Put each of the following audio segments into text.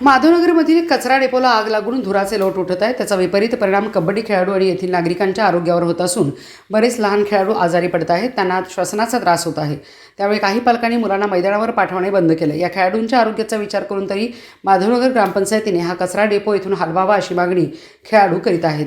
माधवनगरमधील कचरा डेपोला आग लागून धुराचे लोट उठत आहे त्याचा विपरीत परिणाम कबड्डी खेळाडू आणि येथील नागरिकांच्या आरोग्यावर होत असून बरेच लहान खेळाडू आजारी पडत आहेत. त्यांना श्वसनाचा त्रास होत आहे. त्यावेळी काही पालकांनी मुलांना मैदानावर पाठवणे बंद केले. या खेळाडूंच्या आरोग्याचा विचार करून तरी माधवनगर ग्रामपंचायतीने हा कचरा डेपो इथून हलवावा अशी मागणी खेळाडू करीत आहेत.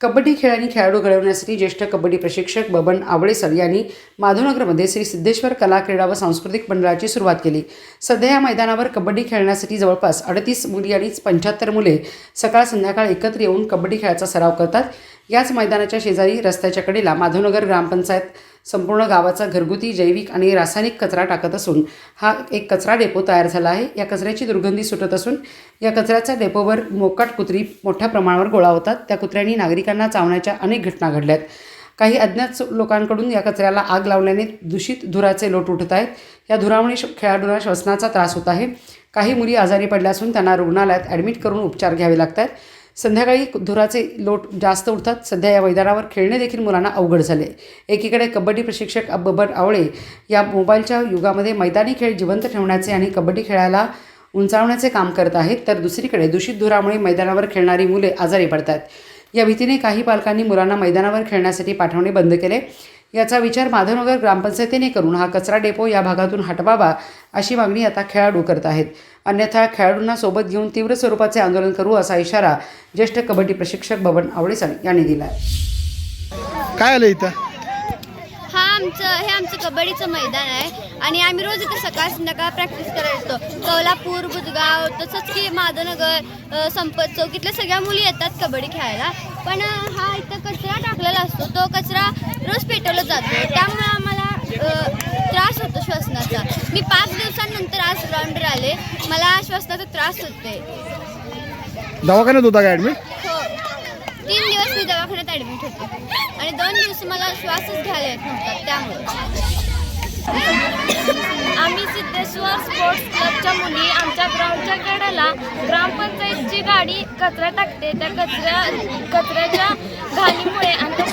कबड्डी खेळ आणि खेळाडू घडवण्यासाठी ज्येष्ठ कबड्डी प्रशिक्षक बबन आवळेसर यांनी माधवनगरमध्ये श्री सिद्धेश्वर कला क्रीडा व सांस्कृतिक मंडळाची सुरुवात केली. सध्या या मैदानावर कबड्डी खेळण्यासाठी जवळपास अडतीस मुली आणि पंच्याहत्तर मुले सकाळ संध्याकाळ एकत्र येऊन कबड्डी खेळाचा सराव करतात. याच मैदानाच्या शेजारी रस्त्याच्या कडेला माधवनगर ग्रामपंचायत संपूर्ण गावाचा घरगुती जैविक आणि रासायनिक कचरा टाकत असून हा एक कचरा डेपो तयार झाला आहे. या कचऱ्याची दुर्गंधी सुटत असून या कचऱ्याच्या डेपोवर मोकाट कुत्री मोठ्या प्रमाणावर गोळा होतात. त्या कुत्र्यांनी नागरिकांना चावण्याच्या अनेक घटना घडल्यात. काही अज्ञात लोकांकडून या कचऱ्याला आग लावल्याने दूषित धुराचे लोट उठत आहेत. या धुरामुळे श- खेळाडूंना श्वसनाचा त्रास होत आहे. काही मुली आजारी पडल्या असून त्यांना रुग्णालयात ॲडमिट करून उपचार घ्यावे लागत आहेत. संध्याकाळी धुराचे लोट जास्त उठतात सध्या या मैदानावर खेळणे देखील मुलांना अवघड झाले. एकीकडे कबड्डी प्रशिक्षक बबन आवळे या मोबाईलच्या युगामध्ये मैदानी खेळ जिवंत ठेवण्याचे आणि कबड्डी खेळायला उंचावण्याचे काम करत आहेत तर दुसरीकडे दूषित धुरामुळे मैदानावर खेळणारी मुले आजारी पडतात. या भीतीने काही पालकांनी मुलांना मैदानावर खेळण्यासाठी पाठवणे बंद केले. याचा विचार माधवनगर ग्रामपंचायतीने करून हा कचरा डेपो या भागातून हटवावा अशी मागणी आता खेळाडू करत आहेत. अन्यथा खेळाडूंना सोबत घेऊन तीव्र स्वरूपाचे आंदोलन करू असा इशारा ज्येष्ठ कबड्डी प्रशिक्षक बबन आवळेसर यांनी दिला आहे काय आलं इथं? आमचं हे आमचं कबड्डीचं मैदान आहे. आणि आम्ही रोज इथे सकाळ संध्याकाळ प्रॅक्टिस करायला येतो. कौलापूर बुधगाव तसंच की माधवनगर संपत चौक इथल्या सगळ्या मुली येतात कबड्डी खेळायला. पण हा इथं कचरा टाकलेला असतो. तो कचरा रोज पेटवला जातो. त्यामुळे आम्हाला त्रास होतो श्वसनाचा. मी पाच दिवसांनंतर आज ग्राउंडवर आले मला श्वसनाचा त्रास होते दवाखान्यात होता का ॲडमिट हो. तीन दिवस मी दवाखान्यात ॲडमिट होते. आणि दोन दिवस मला श्वासच घ्यायला येत नव्हता त्यामुळे. आम्ही सिद्धेश्वर स्पोर्ट्स क्लबच्या मुली आमच्या ग्राउंडच्या कडेला ग्रामपंचायतची गाडी कचरा टाकते. त्या कचऱ्या कचऱ्याच्या घाणीमुळे आणि तो